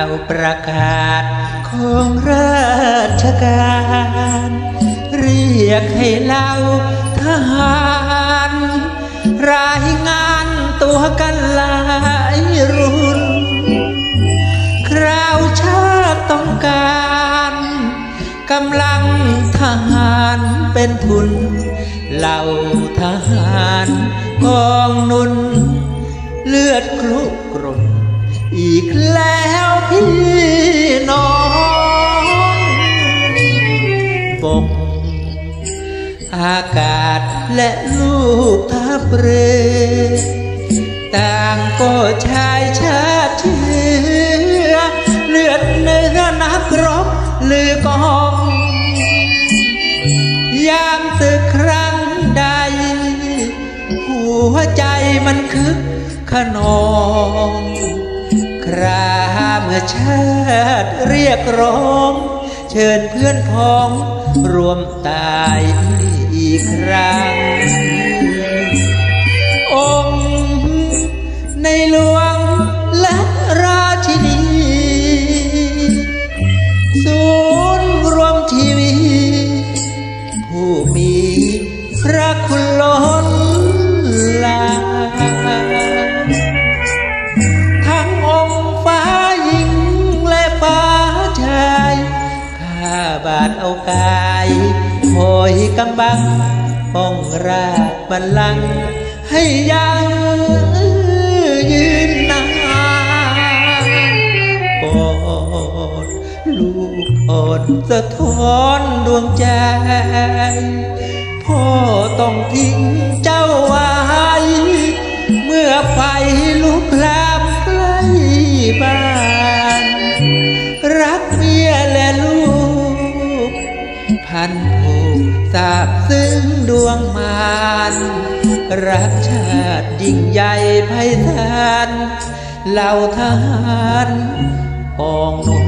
าวประกาศของราชการ เรียกให้เล่าทหาร รายงานตัวกันหลายรุ่น คราวชาติต้องการกำลังทหารเป็นทุนเหล่าทหารกองนุน เลือดคลุกกรน อีกแล้วพี่น้องบกอากาศและลูกทัพเรือต่างก็ชายชาติเชื้อเลือดเนื้อนักรบลือกองยามศึกครั้งใด หัวใจมันคึกขนอง คราเมื่อชาติเรียกร้อง เชิญเพื่อนพ้องรวมตายอีกครั้ง องค์ในหลวงและราชินีศูนย์รวมชีวิตผู้มีพระคุณ บาทเอากายคอยกำบังป้องราชบัลลังก์ให้ยังยืนนานกอดลูกอ่อนสะท้อนดวงใจ พ่อต้องทิ้งเจ้าไว้ เมื่อไฟลุกลามใกล้บ้าน พันผูกทราบซึ้งดวงมารรักชาติยิ่งใหญ่ไพศาลเหล่าทหารปองนุน